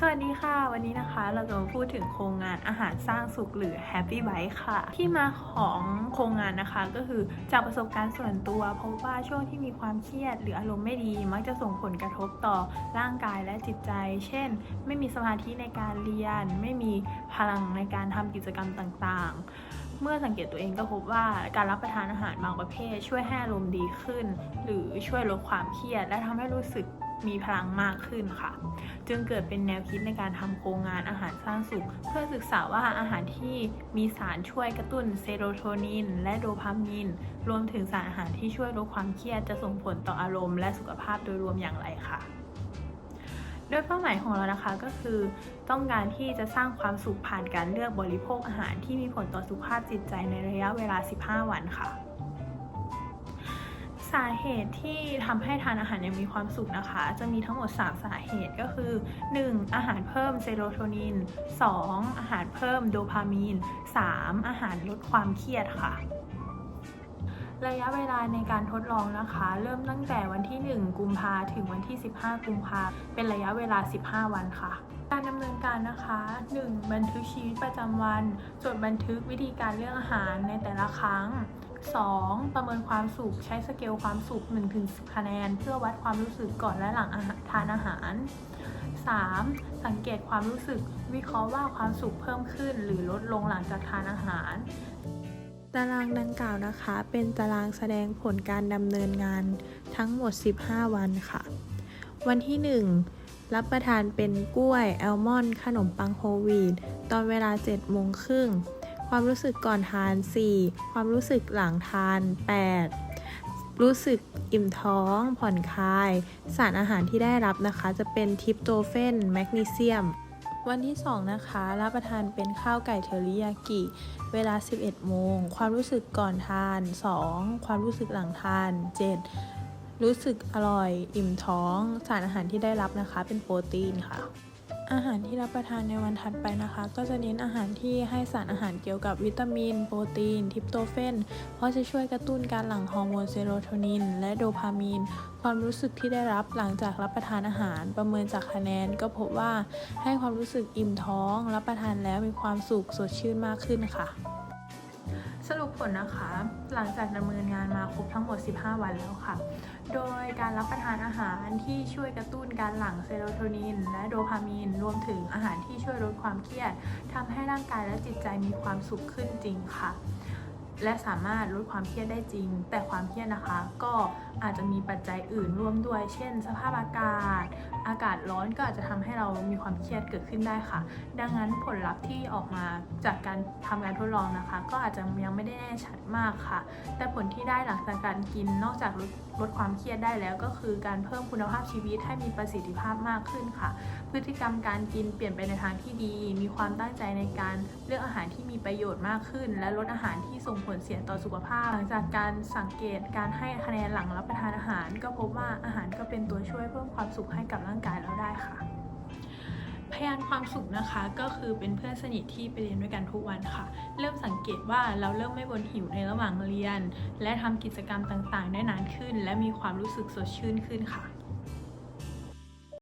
สวัสดีค่ะ วันนี้นะคะเราจะมาพูดถึงโครงงานอาหารสร้างสุขหรือ Happy Bite ค่ะ ที่มาของโครงงานนะคะก็คือจากประสบการณ์ส่วนตัวพบว่าช่วงที่มีความเครียด หรืออารมณ์ไม่ดีมักจะส่งผลกระทบต่อร่างกายและจิตใจ เช่น ไม่มีสมาธิในการเรียน ไม่มีพลังในการทำกิจกรรมต่างๆ เมื่อสังเกตตัวเองก็พบว่าการรับประทานอาหารบางประเภท ช่วยให้อารมณ์ดีขึ้น หรือช่วยลดความเครียด และทำให้รู้สึก มีพลังมากขึ้นค่ะ จึงเกิดเป็นแนวคิดในการทำโครงงานอาหารสร้างสุข เพื่อศึกษาว่าอาหารที่มีสารช่วยกระตุ้นเซโรโทนิน และโดพามีน รวมถึงสารอาหารที่ช่วยลดความเครียดจะส่งผลต่ออารมณ์ และสุขภาพโดยรวมอย่างไรค่ะโดยเป้าหมายของเรานะคะก็คือต้องการที่จะสร้างความสุขผ่านการเลือกบริโภคอาหารที่มีผลต่อสุขภาพจิตใจในระยะเวลา 15 วันค่ะ สาเหตุที่ทำให้ทานอาหารยังมีความสุขนะคะ จะมีทั้งหมด 3 สาเหตุก็คือ 1. อาหารเพิ่มเซโรโทนิน 2. อาหารเพิ่มโดพามีน 3. อาหารลดความเครียดค่ะ ระยะเวลาในการทดลองนะคะ เริ่มตั้งแต่วันที่ 1 กุมภาถึงวันที่ 15 กุมภาเป็นระยะเวลา 15 วันค่ะการดำเนินการนะคะ 1. บันทึกชีวิตประจำวัน จดบันทึกวิธีการเลือกอาหารในแต่ละครั้ง 2. ประเมินความสุขใช้สเกลความสุข 1-10 คะแนน เพื่อวัดความรู้สึกก่อนและหลังอาหารทานอาหาร 3. สังเกตความรู้สึกวิเคราะห์ว่าความสุขเพิ่มขึ้น หรือลดลงหลังจากทานอาหาร ตารางดังกล่าวนะคะ เป็นตารางแสดงผลการดำเนินงานทั้งหมด 15 วันค่ะ วันที่ 1 รับประทานเป็นกล้วยแอลมอนด์ขนมปังโฮลวีตตอนเวลา7โมงครึ่ง ความรู้สึกก่อนทาน 4 ความรู้สึกหลังทาน 8 รู้สึกอิ่มท้อง ผ่อนคลาย สารอาหารที่ได้รับนะคะ จะเป็นทริปโตเฟนแมกนีเซียม วันที่ 2 นะคะ รับประทานเป็นข้าวไก่เทอริยากิ เวลา 11 โมง ความรู้สึกก่อนทาน 2 ความรู้สึกหลังทาน 7 รู้สึกอร่อย อิ่มท้อง สารอาหารที่ได้รับนะคะ เป็นโปรตีนค่ะ อาหารที่รับประทานในวันถัดไปนะคะ ก็จะเน้นอาหารที่ให้สารอาหารเกี่ยวกับวิตามิน โปรตีน ทิปโตเฟน เพราะจะช่วยกระตุ้นการหลั่งฮอร์โมนเซโรโทนิน และโดพามีน ความรู้สึกที่ได้รับหลังจากรับประทานอาหาร ประเมินจากคะแนน ก็พบว่าให้ความรู้สึกอิ่มท้อง รับประทานแล้วมีความสุขสดชื่นมากขึ้นค่ะ สรุปผลนะคะ หลังจากดำเนินงานมาครบทั้งหมด 15 วันแล้วค่ะ ยการรับประทานอาหารที่ช่วยกระตุ้นการหลั่งเซโรโทนิน และโดพามีน รวมถึงอาหารที่ช่วยลดความเครียดทำให้ร่างกายและจิตใจมีความสุขขึ้นจริงค่ะ และสามารถลดความเครียดได้จริง แต่ความเครียดนะคะ ก็อาจจะมีปัจจัยอื่นร่วมด้วย เช่น สภาพอากาศ อากาศร้อนก็อาจจะทำให้เรามีความเครียดเกิดขึ้นได้ค่ะ ดังนั้นผลลัพธ์ที่ออกมาจากการทำการทดลองนะคะ ก็อาจจะยังไม่ได้แน่ชัดมากค่ะ แต่ผลที่ได้หลังจากการกินนอกจากลดลดความเครียดได้แล้วก็คือการเพิ่มคุณภาพชีวิตให้มีประสิทธิภาพมากขึ้นค่ะ พฤติกรรมการกินเปลี่ยนไปในทางที่ดี มีความตั้งใจในการเลือกอาหารที่มีประโยชน์มากขึ้น และลดอาหารที่ส่งผผลเสียต่อสุขภาพ หลังจากการสังเกตการให้คะแนนหลังรับประทานอาหาร ก็พบว่าอาหารก็เป็นตัวช่วยเพิ่มความสุขให้กับร่างกายเราได้ค่ะพยานความสุขนะคะก็คือเป็นเพื่อนสนิทที่ไปเรียนด้วยกันทุกวันค่ะ เริ่มสังเกตว่าเราเริ่มไม่บ่นหิวในระหว่างเรียน และทำกิจกรรมต่างๆ ได้นานขึ้น และมีความรู้สึกสดชื่นขึ้นค่ะ